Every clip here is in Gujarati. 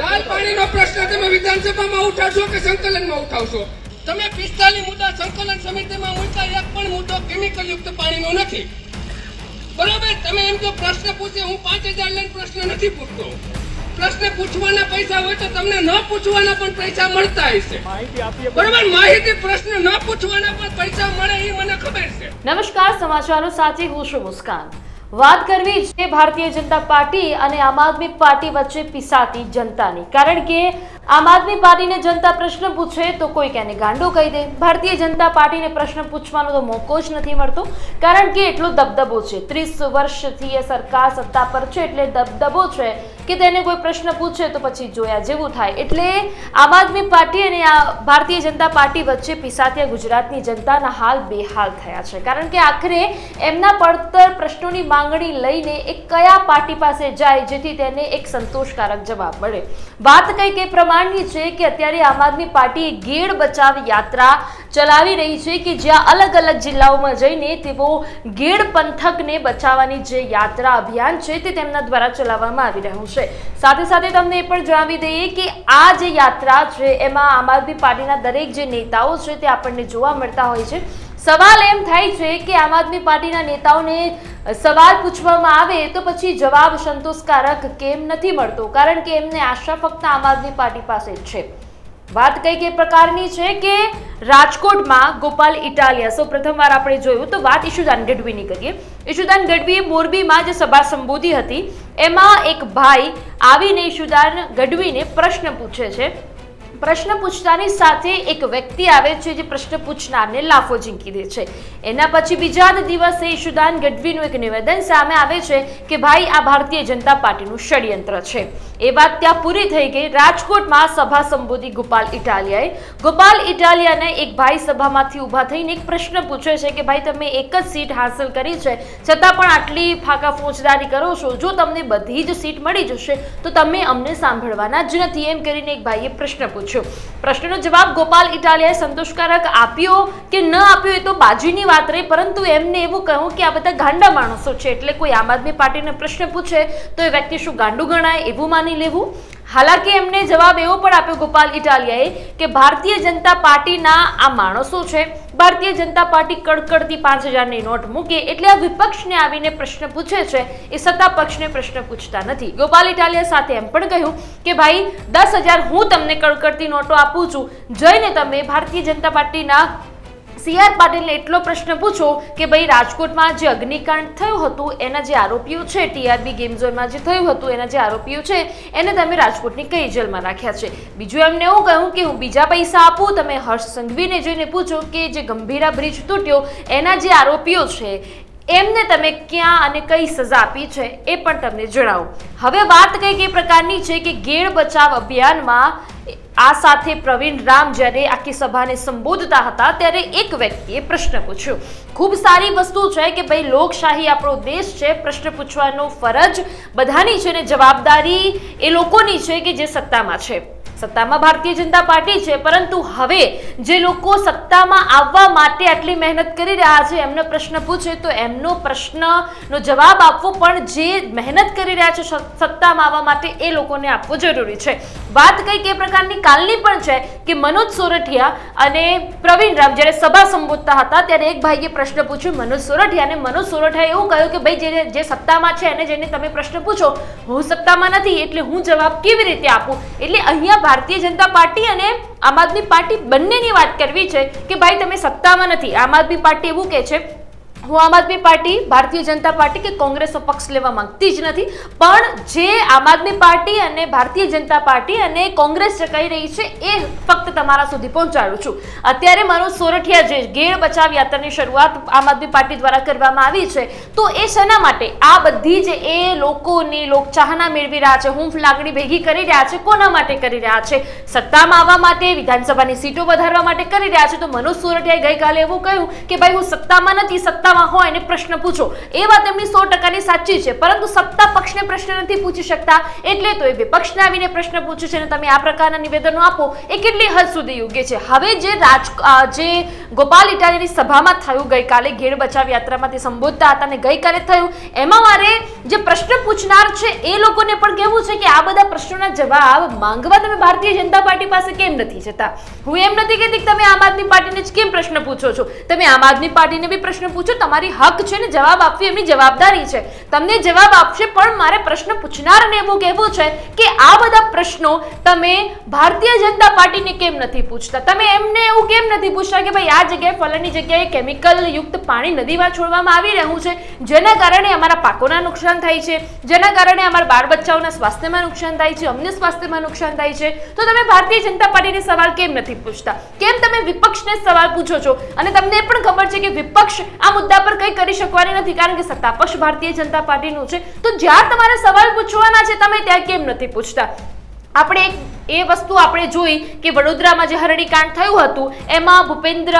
લાલ પાણીનો પ્રશ્ન તમે વિધાનસભામાં ઉઠાવશો કે સંકલનમાં ઉઠાવશો? તમે પિસ્તાલીસ મુદ્દા સંકલન સમિતિમાં મૂકતા એક પણ મુદ્દો કેમિકલ યુક્ત પાણીનો નથી. બરોબર? તમે એમ જો પ્રશ્ન પૂછે હું પાંચ હજાર લઈને પ્રશ્ન નથી પૂછતો. પ્રશ્ન પૂછવાના પૈસા હોય તો તમને ન પૂછવાના પણ પૈસા મળતા હશે. બરોબર? માહિતી પ્રશ્ન ન પૂછવાના પણ પૈસા મળે એ મને ખબર છે. નમસ્કાર સમાચારો સાથે હું છું મુસ્કાન. વાત કરવી છે ભારતીય જનતા પાર્ટી અને આમ આદમી પાર્ટી વચ્ચે પીસાતી જનતાની. કારણ કે આમ આદમી પાર્ટીને જનતા પ્રશ્ન પૂછે તો કોઈ એને ગાંડો કહી દે. ભારતીય જનતા પાર્ટીને પ્રશ્ન પૂછવાનો તો મોકો જ નથી મળતો. કારણ કે એટલો દબદબો છે. ત્રીસ વર્ષથી એ સરકાર સત્તા પર છે એટલે દબદબો છે કે તેને કોઈ પ્રશ્ન પૂછે તો પછી જોયા જેવું થાય. એટલે આમ આદમી પાર્ટી અને આ ભારતીય જનતા પાર્ટી વચ્ચે પીસાતી ગુજરાતની જનતાના હાલ બેહાલ થયા છે. કારણ કે આખરે એમના પડતર પ્રશ્નોની માંગણી લઈને એ કયા પાર્ટી પાસે જાય જેથી તેને એક સંતોષકારક જવાબ મળે. વાત કઈ કે પ્રમાણની છે કે અત્યારે આમ આદમી પાર્ટી ગેડ બચાવ યાત્રા ચલાવી રહી છે કે જ્યાં અલગ અલગ જિલ્લાઓમાં જઈને તેઓ ગેડ પંથકને બચાવવાની જે યાત્રા અભિયાન છે તે તેમના દ્વારા ચલાવવામાં આવી રહ્યું છે. સાથે સાથે તમને એ પણ જણાવી દઈએ કે આ જે યાત્રા છે એમાં આમ આદમી પાર્ટીના દરેક જે નેતાઓ છે તે આપણને જોવા મળતા હોય છે. સવાલ એમ થાય છે કે આમ આદમી પાર્ટીના નેતાઓને સવાલ પૂછવામાં આવે તો પછી જવાબ સંતોષકારક કેમ નથી મળતો, કારણ કે એમને આશા ફક્ત આમ આદમી પાર્ટી પાસે જ છે. વાત કઈ કઈ પ્રકારની છે કે રાજકોટમાં ગોપાલ ઇટાલિયા, સૌ પ્રથમવાર આપણે જોયું તો વાત ઈશુદાન ગઢવીની કરીએ. ઈશુદાન ગઢવીએ મોરબીમાં જે સભા સંબોધી હતી. એમાં એક ભાઈ આવીને ઈશુદાન ગઢવીને પ્રશ્ન પૂછે છે. પ્રશ્ન પૂછતાની સાથે એક વ્યક્તિ આવે છે જે પ્રશ્ન પૂછનારને લાફો ઝીંકી દે છે. એના પછી બીજા જ દિવસે ઈશુદાન ગઢવીનું એક નિવેદન સામે આવે છે કે ભાઈ, આ ભારતીય જનતા પાર્ટીનું ષડયંત્ર છે. એ વાત ત્યાં પૂરી થઈ ગઈ. રાજકોટમાં સભા સંબોધી ગોપાલ ઇટાલિયાએ. ગોપાલ ઇટાલિયાને એક ભાઈ સભામાંથી ઊભા થઈને એક પ્રશ્ન પૂછે છે કે ભાઈ, તમે એક જ સીટ હાંસલ કરી છે. છતાં પણ આટલી ફાકા ફોજદારી કરો છો. જો તમને બધી જ સીટ મળી જશે, તો તમે અમને સાંભળવાના જ નથી. એમ કરીને એક ભાઈએ પ્રશ્ન પૂછ્યો. પ્રશ્નનો જવાબ ગોપાલ ઇટાલિયાએ સંતોષકારક આપ્યો કે ન આપ્યો એ તો બાજીની વાત રહી, પરંતુ એમને એવું કહ્યું કે આ બધા ગાંડા માણસો છે. એટલે કોઈ આમ આદમી પાર્ટીને પ્રશ્ન પૂછે તો એ વ્યક્તિ શું ગાંડું ગણાય એવું માની લેવું? હાલાકી એમને જવાબ એવો પણ આપ્યો ગોપાલ ઇટાલિયાએ કે ભારતીય જનતા પાર્ટીના આ માણસો છે, ભારતીય જનતા પાર્ટી કડકડતી પાંચ હજારની નોટ મૂકે એટલે આ વિપક્ષને આવીને પ્રશ્ન પૂછે છે, એ સત્તા પક્ષને પ્રશ્ન પૂછતા નથી. ગોપાલ ઇટાલિયા સાથે એમ પણ કહ્યું કે ભાઈ, દસ હજાર હું તમને કડકડતી નોટો આપું છું, જઈને તમે ભારતીય જનતા પાર્ટીના સી આર પાટીલને એટલો પ્રશ્ન પૂછો કે ભાઈ રાજકોટમાં જે અગ્નિકાંડ થયું હતું, એના જે આરોપીઓ છે, ટીઆરબી ગેમ ઝોનમાં જે થયું હતું, એના જે આરોપીઓ છે, એને તમે રાજકોટની કઈ જેલમાં રાખ્યા છે? બીજું એમને એવું કહ્યું કે હું બીજા પૈસા આપું, તમે હર્ષ સંઘવીને જોઈને પૂછો કે જે ગંભીરા બ્રિજ તૂટ્યો, એના જે આરોપીઓ છે એમને તમે ક્યાં અને કઈ સજા આપી છે એ પણ તમને જણાવો. હવે વાત કઈ કઈ પ્રકારની છે કે ગેડ બચાવ અભિયાનમાં આ સાથે પ્રવીણ રામ જ્યારે આખી સભાને સંબોધતા હતા, ત્યારે એક વ્યક્તિએ પ્રશ્ન પૂછ્યો. ખૂબ સારી વસ્તુ છે કે ભાઈ લોકશાહી આપણો દેશ છે, પ્રશ્ન પૂછવાનો ફરજ બધાની છે ને જવાબદારી એ લોકોની છે કે જે સત્તામાં છે. સત્તામાં ભારતીય જનતા પાર્ટી છે, પરંતુ હવે જે લોકો સત્તામાં આવવા માટે આટલી મહેનત કરી રહ્યા છે, એમનો પ્રશ્ન પૂછે તો એમનો પ્રશ્નનો જવાબ આપવો પણ જે મહેનત કરી રહ્યા છે સત્તામાં આવવા માટે એ લોકોને આપવો જરૂરી છે. વાત કંઈક એ પ્રકારની કાલની પણ છે કે મનોજ સોરઠિયા અને પ્રવીણ રામ જ્યારે સભા સંબોધતા હતા, ત્યારે એક ભાઈએ પ્રશ્ન પૂછ્યો, મનોજ સોરઠિયાને મનોજ સોરઠિયાએ એવું કહ્યું કે, ભાઈ, જે જે સત્તામાં છે એને જેને તમે પ્રશ્ન પૂછો. હું સત્તામાં નથી, એટલે હું જવાબ કેવી રીતે આપું? એટલે અહીંયા ભારતીય જનતા પાર્ટી અને આમ આદમી પાર્ટી બંનેની વાત કરવી છે કે ભાઈ તમે સત્તામાં નથી. આમ આદમી પાર્ટી એવું કહે છે હું આમ આદમી પાર્ટી, ભારતીય જનતા પાર્ટી કે કોંગ્રેસનો પક્ષ લેવા માંગતી જ નથી. પણ જે આમ આદમી પાર્ટી અને ભારતીય જનતા પાર્ટી અને કોંગ્રેસ જકાઈ રહી છે, એ ફક્ત તમારા સુધી પહોંચાડું છું. અત્યારે મનોજ સોરઠિયા જે ગેળ બચાવ યાત્રાની શરૂઆત આમ આદમી પાર્ટી દ્વારા કરવામાં આવી છે, તો એ શેના માટે? આ બધી જ એ લોકોની લોકચાહના મેળવી રહ્યા છે, હુંફ લાગણી ભેગી કરી રહ્યા છે, કોના માટે કરી રહ્યા છે? સત્તામાં આવવા માટે, વિધાનસભાની સીટો વધારવા માટે કરી રહ્યા છે, તો મનોજ સોરઠિયાએ ગઈકાલે એવું કહ્યું કે ભાઈ, હું સત્તામાં નથી, સત્તામાં સત્તામાં હોય અને પ્રશ્ન પૂછો. એ વાત એમની સો ટકાની સાચી છે, પરંતુ સત્તા પક્ષને પ્રશ્ન નથી પૂછી શકતા. એટલે તો એ વિપક્ષને આવીને પ્રશ્ન પૂછે છે અને તમે આ પ્રકારના નિવેદનો આપો, એ કેટલી હદ સુધી યોગ્ય છે? હવે જે રાજ જે ગોપાલ ઇટાલીની સભામાં થયું, ગઈકાલે ઘેડ બચાવ યાત્રામાં તે સંબોધતા હતા અને ગઈકાલે થયું, એમાં મારે જે પ્રશ્ન પૂછનાર છે, એ લોકોને પણ કહેવું છે કે આ બધા પ્રશ્નોના જવાબ માંગવા તમે ભારતીય જનતા પાર્ટી પાસે કેમ નથી જતા? હું એમ નથી કહેતી કે તમે આમ આદમી પાર્ટીને જ કેમ પ્રશ્ન પૂછો છો? તમે આમ આદમી પાર્ટીને બી પ્રશ્ન પૂછો તમારી હક છે ને જવાબ આપવી એમની જવાબદારી છે. તમને જવાબ આપશે, પણ મારે પ્રશ્ન પૂછનારને એવું કહેવું છે કે આ બધા પ્રશ્નો તમે ભારતીય જનતા પાર્ટીને કેમ નથી પૂછતા? તમે એમને એવું કેમ નથી પૂછતા કે ભાઈ, આ જગ્યાએ ફલાની જગ્યાએ કેમિકલ યુક્ત પાણી નદીમાં છોડવામાં આવી રહ્યું છે, જેના કારણે અમારા પાકોના નુકસાન થાય છે, જેના કારણે અમારા બાળ બચ્ચાઓના સ્વાસ્થ્યમાં નુકસાન થાય છે અમને સ્વાસ્થ્યમાં નુકસાન થાય છે. તો તમે ભારતીય જનતા પાર્ટીને સવાલ કેમ નથી પૂછતા? કેમ તમે વિપક્ષને સવાલ પૂછો છો? અને તમને પણ ખબર છે કે વિપક્ષ આ મુદ્દા પર કંઈ કરી શકવાની નથી, કારણ કે સત્તા પક્ષ ભારતીય જનતા પાર્ટીનું છે. તો જ્યાં તમારે સવાલ પૂછવાના છે, તમે ત્યાં કેમ નથી પૂછતા? આપણે એક એ વસ્તુ આપણે જોઈ કે વડોદરામાં જે હરણીકાંડ થયું હતું, એમાં ભૂપેન્દ્ર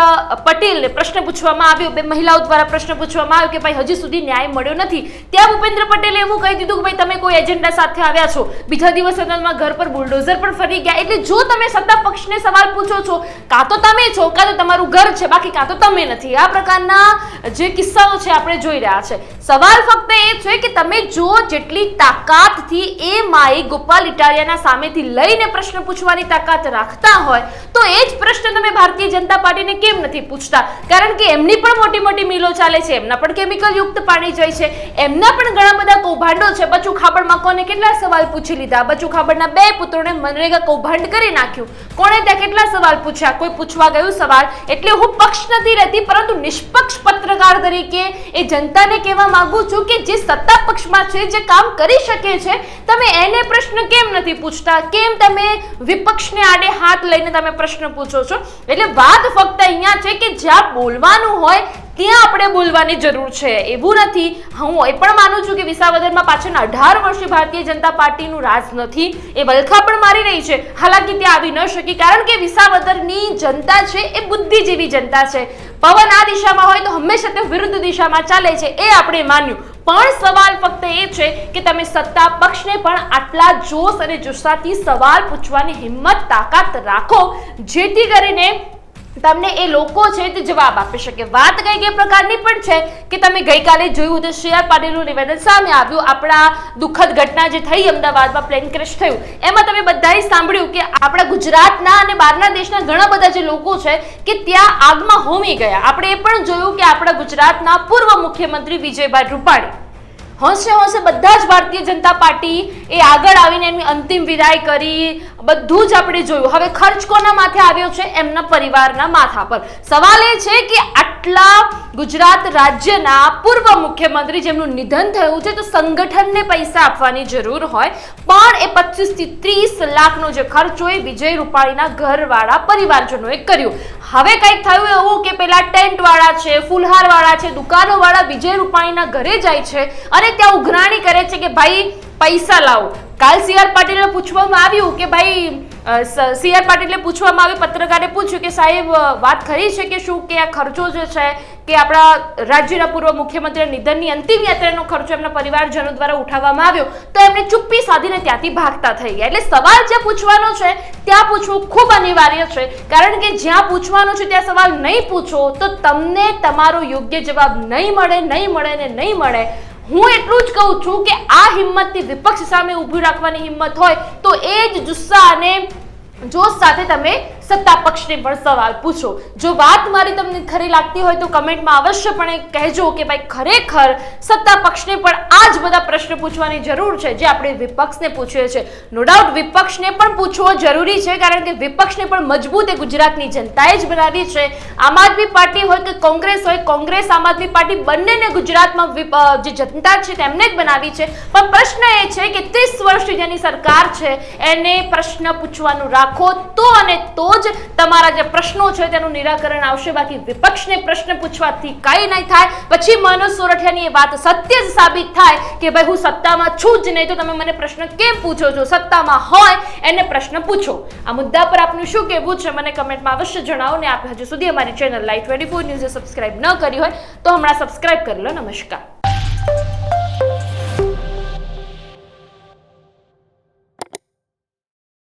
પટેલને પ્રશ્ન પૂછવામાં આવ્યો. બે મહિલાઓ દ્વારા પ્રશ્ન પૂછવામાં આવ્યો કે ભાઈ, હજી સુધી ન્યાય મળ્યો નથી. ત્યાં ભૂપેન્દ્ર પટેલે એવું કહી દીધું કે ભાઈ, તમે કોઈ એજન્ડા સાથે આવ્યા છો. બીજા દિવસ સદનમાં ઘર પર બુલડોઝર પણ ફરી ગયા. એટલે જો તમે સત્તા પક્ષને સવાલ પૂછો છો, કાં તો તમે છો, કાં તો તમારું ઘર છે, બાકી કાં તો તમે નથી. આ પ્રકારના જે કિસ્સાઓ છે, આપણે જોઈ રહ્યા છે. સવાલ ફક્ત એ છે કે તમે જો જેટલી તાકાતથી એ માઈ ગોપાલ ઇટાલિયાના સામેથી લઈને પ્રશ્ન પૂછવાની તાકાત રાખતા હોય, તો એ જ પ્રશ્ન તમે ભારતીય જનતા પાર્ટીને કેમ નથી પૂછતા? કારણ કે એમની પણ મોટી મોટી મિલો ચાલે છે, એમના પણ કેમિકલ યુક્ત પાણી જાય છે, એમના પણ ઘણા બધા કૌભાંડો છે. બચુ ખાબડમાં કોને કેટલા સવાલ પૂછી લીધા? બચુ ખાબડના બે પુત્રોને મનરેગા કૌભાંડ કરી નાખ્યું. કોણે ત્યાં કેટલા સવાલ પૂછ્યા? કોઈ પૂછવા ગયું સવાલ? એટલે હું પક્ષ નથી રહેતી, પરંતુ નિષ્પક્ષ પત્રકાર તરીકે એ જનતાને કહેવા માંગુ છું કે જે સત્તા પક્ષમાં છે, જે કામ કરી શકે છે, તમે એને પ્રશ્ન કેમ નથી પૂછતા? કેમ તમે વિપક્ષને આડે હાથ લઈને તમે પ્રશ્ન પૂછો છો? એટલે વાત ફક્ત અહીંયા છે કે જ્યાં બોલવાનું હોય, ત્યાં આપણે બોલવાની જરૂર છે. એવું નથી. હું એ પણ માનું છું કે વિસાવદરમાં પાછળના અઢાર વર્ષે ભારતીય જનતા પાર્ટીનું રાજ નથી. એ વલખા પણ મારી રહી છે. હાલાકી ત્યાં આવી ન શકી. કારણ કે વિસાવદરની જનતા છે, એ બુદ્ધિજીવી જનતા છે. પવન આ દિશામાં હોય તો હંમેશા તે વિરુદ્ધ દિશામાં ચાલે છે, એ આપણે માન્યું. પણ સવાલ ફક્ત એ છે કે તમે સત્તા પક્ષને પણ આટલા જોશ અને જુસ્સાથી સવાલ પૂછવાની હિંમત, તાકાત રાખો, જેથી કરીને તમને એ લોકો છે તે જવાબ આપી શકે. વાત કઈ કઈ પ્રકારની પણ છે કે તમે ગઈકાલે જોયું તો શ્રેયા પાટીલનું નિવેદન સામે આવ્યું. આપણા દુઃખદ ઘટના જે થઈ અમદાવાદમાં પ્લેન ક્રેશ થયું. એમાં તમે બધાએ સાંભળ્યું કે આપણા ગુજરાતના અને બહારના દેશના ઘણા બધા જે લોકો છે કે ત્યાં આગમાં હોમી ગયા. આપણે એ પણ જોયું કે આપણા ગુજરાતના પૂર્વ મુખ્યમંત્રી વિજયભાઈ રૂપાણી. હોંશે હોંશે બધા જ ભારતીય જનતા પાર્ટી એ આગળ આવીને એમની અંતિમ વિદાય કરી બધું જ આપણે જોયું. હવે ખર્ચ કોના માથે આવ્યો છે? એમના પરિવારના માથા પર. સવાલ એ છે કે આટલા ગુજરાત રાજ્યના પૂર્વ મુખ્યમંત્રી જેમનું નિધન થયું છે, તો સંગઠનને પૈસા આપવાની જરૂર હોય. પણ એ પચીસથી ત્રીસ લાખનો જે ખર્ચ હોય વિજય રૂપાણીના ઘરવાળા પરિવારજનોએ કર્યું. હવે કંઈક થયું એવું કે પેલા ટેન્ટવાળા છે, ફૂલહારવાળા છે, દુકાનોવાળા વિજય રૂપાણીના ઘરે જાય છે અને ત્યાં ઉઘરાણી કરે છે કે ભાઈ, પૈસા લાવો. કાલ સી આર પાટીલને પૂછવામાં આવ્યું કે ભાઈ સી આર પૂછવામાં આવ્યું, પત્રકારે પૂછ્યું કે સાહેબ વાત ખરી છે કે શું, કે આ ખર્ચો જે છે, કે આપણા રાજ્યના પૂર્વ મુખ્યમંત્રી નિધનની અંતિમ યાત્રાનો ખર્ચો એમના પરિવારજનો દ્વારા ઉઠાવવામાં આવ્યો, તો એમણે ચુપ્પી સાધીને ત્યાંથી ભાગતા થઈ ગયા. એટલે સવાલ જે પૂછવાનો છે, ત્યાં પૂછવું ખૂબ અનિવાર્ય છે, કારણ કે જ્યાં પૂછવાનો છે, ત્યાં સવાલ નહીં પૂછો, તો તમને તમારો યોગ્ય જવાબ નહીં મળે નહીં મળે ને નહીં મળે. હું એટલું જ કહું છું કે આ હિંમતથી વિપક્ષ સામે ઊભી રાખવાની હિંમત હોય તો એ જ જુસ્સા અને જોશ સાથે તમે સત્તા પક્ષને પણ સવાલ પૂછો. જો વાત મારી તમને ખરી લાગતી હોય તો કમેન્ટમાં અવશ્યપણે કહેજો કે ભાઈ ખરેખર સત્તા પક્ષને પણ આ જ બધા પ્રશ્ન પૂછવાની જરૂર છે, જે આપણે વિપક્ષને પૂછીએ છીએ. નો ડાઉટ વિપક્ષને પણ પૂછવો જરૂરી છે, કારણ કે વિપક્ષને પણ મજબૂત એ ગુજરાતની જનતાએ જ બનાવી છે. આમ આદમી પાર્ટી હોય કે કોંગ્રેસ હોય, કોંગ્રેસ, આમ આદમી પાર્ટી બંનેને ગુજરાતમાં જે જનતા છે તેમને જ બનાવી છે. પણ પ્રશ્ન એ છે કે ત્રીસ વર્ષથી જેની સરકાર છે, એને પ્રશ્ન પૂછવાનું રાખો તો અને તો જ તમારા જે પ્રશ્નો છે તેનું નિરાકરણ આવશે, બાકી વિપક્ષને પ્રશ્ન પૂછવાથી કાંઈ નહીં થાય. પછી મનોજ સોરઠિયાની એ વાત સત્ય જ સાબિત થાય કે ભાઈ હું સત્તામાં છું જ નહીં, તો તમે મને પ્રશ્ન કેમ પૂછો છો? સત્તામાં હોય એને પ્રશ્ન પૂછો. આ મુદ્દા પર આપનું શું કહેવું છે મને કમેન્ટમાં અવશ્ય જણાવો ને આપ હજુ સુધી અમારી ચેનલ લાઈવ ટ્વેન્ટી ફોર ન્યૂઝે સબસ્ક્રાઈબ ન કરી હોય તો હમણાં સબસ્ક્રાઇબ કરી લો. નમસ્કાર.